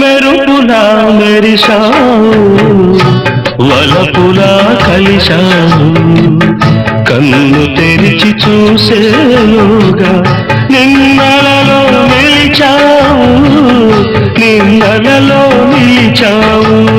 మెరుపులా మెరిశావు వలపులా కలిశావు. తెరిచి చూసేలోగా నిన్నలలో నిలిచావు నిన్నలలో నిలిచావు.